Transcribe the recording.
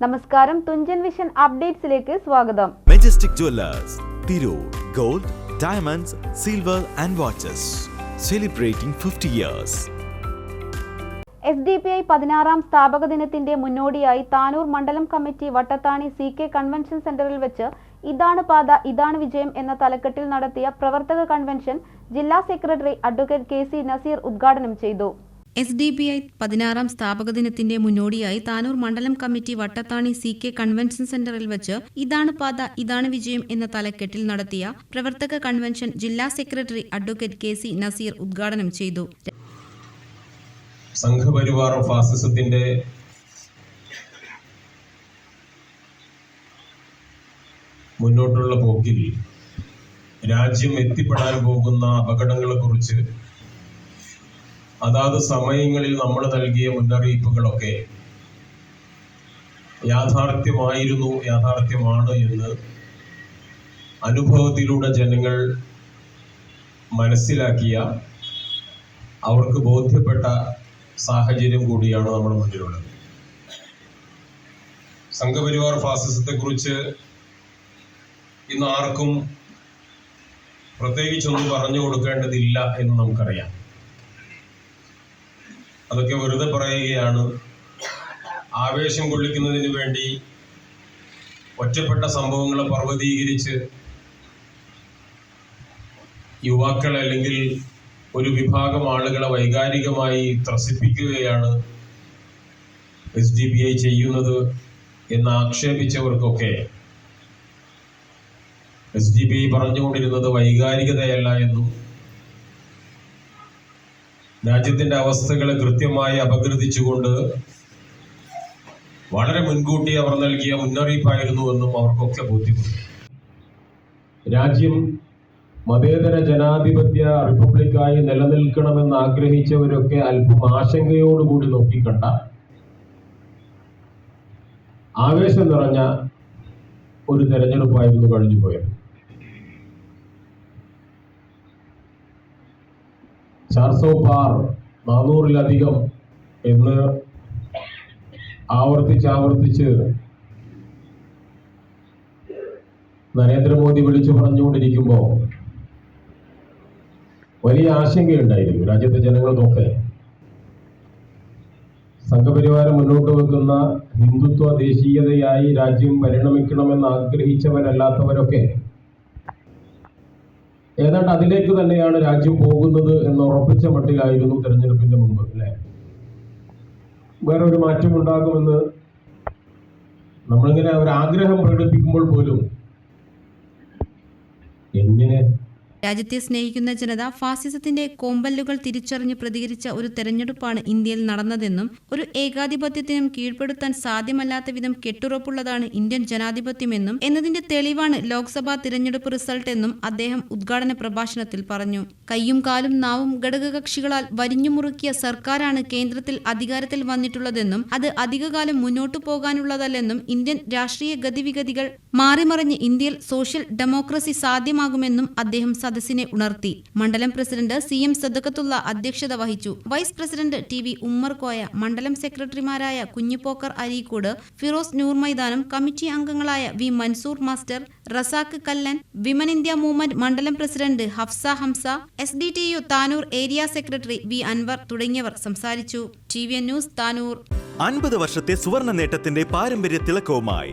നമസ്കാരം തുഞ്ചൻ വിഷൻ അപ്ഡേറ്റ്സിലേക്ക് സ്വാഗതം. Majestic jewellers Tirur gold diamonds silver and watches celebrating fifty years S D P I പതിനാറാം സ്ഥാപക ദിനത്തിന്റെ മുന്നോടിയായി താനൂർ മണ്ഡലം committee Vattathani C K convention സെന്ററിൽ വെച്ച് ഇതാണ് പാത ഇതാണ് വിജയം എന്ന തലക്കെട്ടിൽ നടത്തിയ പ്രവർത്തക കൺവെൻഷൻ ജില്ലാ secretary advocate K C Naseer ഉദ്ഘാടനം ചെയ്തു. എസ് ഡി ബി ഐ പതിനാറാം സ്ഥാപക ദിനത്തിന്റെ മുന്നോടിയായി താനൂർ മണ്ഡലം committee Vattathani C K convention സെന്ററിൽ വെച്ച് ഇതാണ് പാത ഇതാണ് വിജയം എന്ന തലക്കെട്ടിൽ നടത്തിയ പ്രവർത്തക കൺവെൻഷൻ ജില്ലാ secretary advocate K C Naseer ഉദ്ഘാടനം ചെയ്തു. സംഘപരിവാർ ഫാസിസത്തിന്റെ മുന്നോട്ടുള്ള പോക്കിൽ രാജ്യം എത്തിപ്പെടാൻ പോകുന്ന അപകടങ്ങളെക്കുറിച്ച് അതാത് സമയങ്ങളിൽ നമ്മൾ നൽകിയ മുന്നറിയിപ്പുകളൊക്കെ യാഥാർത്ഥ്യമായിരുന്നു യാഥാർത്ഥ്യമാണ് എന്ന് അനുഭവത്തിലൂടെ ജനങ്ങൾ മനസ്സിലാക്കിയ അവർക്ക് ബോധ്യപ്പെട്ട സാഹചര്യം കൂടിയാണ് നമ്മൾ മുന്നിലുള്ളത്. സംഘപരിവാർ ഫാസിസത്തെക്കുറിച്ച് ഇന്ന് ആർക്കും പ്രത്യേകിച്ചൊന്നും പറഞ്ഞു കൊടുക്കേണ്ടതില്ല എന്ന് നമുക്കറിയാം. അതൊക്കെ വെറുതെ പറയുകയാണ്. ആവേശം കൊള്ളിക്കുന്നതിന് വേണ്ടി ഒറ്റപ്പെട്ട സംഭവങ്ങളെ പർവതീകരിച്ച് യുവാക്കൾ അല്ലെങ്കിൽ ഒരു വിഭാഗം ആളുകളെ വൈകാരികമായി ത്രസിപ്പിക്കുകയാണ് എസ് ഡി ബി ഐ ചെയ്യുന്നത് എന്ന് ആക്ഷേപിച്ചവർക്കൊക്കെ എസ് ഡി ബി ഐ പറഞ്ഞുകൊണ്ടിരുന്നത് വൈകാരികതയല്ല എന്നും രാജ്യത്തിന്റെ അവസ്ഥകളെ കൃത്യമായി അപഗ്രഥിച്ചുകൊണ്ട് വളരെ മുൻകൂട്ടി അവർ നൽകിയ മുന്നറിയിപ്പായിരുന്നു എന്നും അവർക്കൊക്കെ ബോധ്യപ്പെട്ടു. രാജ്യം മതേതര ജനാധിപത്യ റിപ്പബ്ലിക്കായി നിലനിൽക്കണമെന്ന് ആഗ്രഹിച്ചവരൊക്കെ അല്പം ആശങ്കയോടുകൂടി നോക്കിക്കണ്ട. ആവേശം നിറഞ്ഞ ഒരു തെരഞ്ഞെടുപ്പായിരുന്നു കഴിഞ്ഞുപോയത്. ചാർസോ പാർ നാനൂറിലധികം എന്ന് ആവർത്തിച്ച് ആവർത്തിച്ച് നരേന്ദ്രമോദി വിളിച്ചു പറഞ്ഞുകൊണ്ടിരിക്കുമ്പോൾ വലിയ ആശങ്കയുണ്ടായിരുന്നു രാജ്യത്തെ ജനങ്ങൾക്കൊക്കെ. സംഘപരിവാരം മുന്നോട്ട് വെക്കുന്ന ഹിന്ദുത്വ ദേശീയതയായി രാജ്യം പരിണമിക്കണമെന്ന് ആഗ്രഹിച്ചവരല്ലാത്തവരൊക്കെ ഏതാണ്ട് അതിലേക്ക് തന്നെയാണ് രാജ്യം പോകുന്നത് എന്ന് ഉറപ്പിച്ച മട്ടിലായിരുന്നു തെരഞ്ഞെടുപ്പിന്റെ മുമ്പ് അല്ലെ? വേറെ ഒരു മാറ്റം ഉണ്ടാകുമെന്ന് നമ്മളിങ്ങനെ ഒരു ആഗ്രഹം പ്രകടിപ്പിക്കുമ്പോൾ പോലും എങ്ങനെ രാജ്യത്തെ സ്നേഹിക്കുന്ന ജനത ഫാസിസത്തിന്റെ കോമ്പല്ലുകൾ തിരിച്ചറിഞ്ഞ് പ്രതികരിച്ച ഒരു തെരഞ്ഞെടുപ്പാണ് ഇന്ത്യയിൽ നടന്നതെന്നും ഒരു ഏകാധിപത്യത്തിനും കീഴ്പ്പെടുത്താൻ സാധ്യമല്ലാത്ത വിധം കെട്ടുറപ്പുള്ളതാണ് ഇന്ത്യൻ ജനാധിപത്യമെന്നും എന്നതിന്റെ തെളിവാണ് ലോക്സഭാ തിരഞ്ഞെടുപ്പ് റിസൾട്ട് എന്നും അദ്ദേഹം ഉദ്ഘാടന പ്രഭാഷണത്തിൽ പറഞ്ഞു. കയ്യും കാലും നാവും ഘടകകക്ഷികളാൽ വരിഞ്ഞുമുറുക്കിയ സർക്കാരാണ് കേന്ദ്രത്തിൽ അധികാരത്തിൽ വന്നിട്ടുള്ളതെന്നും അത് അധികകാലം മുന്നോട്ടു പോകാനുള്ളതല്ലെന്നും ഇന്ത്യൻ രാഷ്ട്രീയ ഗതിവിഗതികൾ മാറിമറിഞ്ഞ് ഇന്ത്യയിൽ സോഷ്യൽ ഡെമോക്രസി സാധ്യമാകുമെന്നും അദ്ദേഹം സദസ്സിനെ ഉണർത്തി. മണ്ഡലം പ്രസിഡന്റ് സി എം സദക്കത്തുള്ള അധ്യക്ഷത വഹിച്ചു. Vice president T V Ummarkoya മണ്ഡലം സെക്രട്ടറിമാരായ കുഞ്ഞിപ്പോക്കർ അരീക്കോട് ഫിറോസ് നൂർ മൈതാനം കമ്മിറ്റി അംഗങ്ങളായ V Mansoor master Razak Kallan women India movement മണ്ഡലം president Hafsa Hamza S D T U Tanur area secretary V Anwar തുടങ്ങിയവർ സംസാരിച്ചു. T V news Tanur. അൻപത് വർഷത്തെ സുവർണ നേട്ടത്തിന്റെ പാരമ്പര്യ തിളക്കവുമായി